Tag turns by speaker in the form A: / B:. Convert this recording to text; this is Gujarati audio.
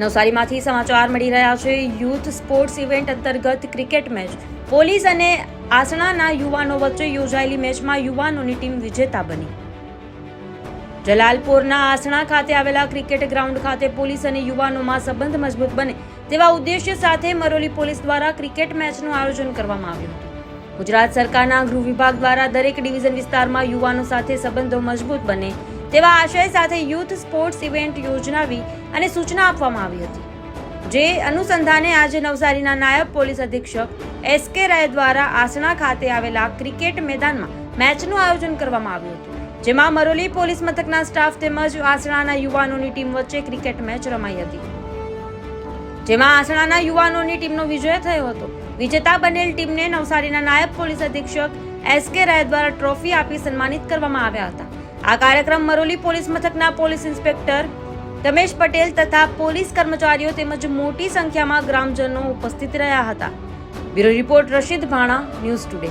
A: નવસારીમાંથી સમાચાર મળી રહ્યા છે. યુથ સ્પોર્ટ્સ ઇવેન્ટ અંતર્ગત ક્રિકેટ મેચ. પોલીસ અને આસણાના યુવાનો વચ્ચે યોજાયેલી મેચમાં યુવાનોની ટીમ વિજેતા બની. જલાલપુરના આસણા ખાતે આવેલા ક્રિકેટ ગ્રાઉન્ડ ખાતે પોલીસ અને યુવાનોમાં સંબંધ મજબૂત બને તેવા ઉદ્દેશ્ય સાથે મરોલી પોલીસ દ્વારા ક્રિકેટ મેચનું આયોજન કરવામાં આવ્યું હતું. ગુજરાત સરકારના ગૃહ વિભાગ દ્વારા દરેક ડિવિઝન વિસ્તારમાં યુવાનો સાથે સંબંધો મજબૂત બને તેવા આશય સાથે યુથ સ્પોર્ટ્સ ઇવેન્ટ યોજનાવી અને સૂચના આપવામાં આવી હતી. જે અનુસંધાને આજે નવસારીના નાયબ પોલીસ અધિક્ષક એસ કે રાય દ્વારા આસણા ખાતે આવેલા ક્રિકેટ મેદાનમાં મેચનું આયોજન કરવામાં આવ્યું હતું. જેમાં મરોલી પોલીસ મથકના સ્ટાફ તેમજ આસણાના યુવાનોની ટીમ વચ્ચે ક્રિકેટ મેચ રમાઈ હતી. જેમાં આસણાના યુવાનોની ટીમનો વિજય થયો હતો. વિજેતા બનેલ ટીમને નવસારીના નાયબ પોલીસ અધિક્ષક એસ કે રાય દ્વારા ટ્રોફી આપી સન્માનિત કરવામાં આવ્યા હતા. આ કાર્યક્રમ મરોલી પોલીસ મથકના પોલીસ ઇન્સ્પેક્ટર રમેશ પટેલ તથા પોલીસ કર્મચારીઓ તેમજ મોટી સંખ્યામાં ગ્રામજનો ઉપસ્થિત રહ્યા હતા. Bureau report Rashid Bhana, news today.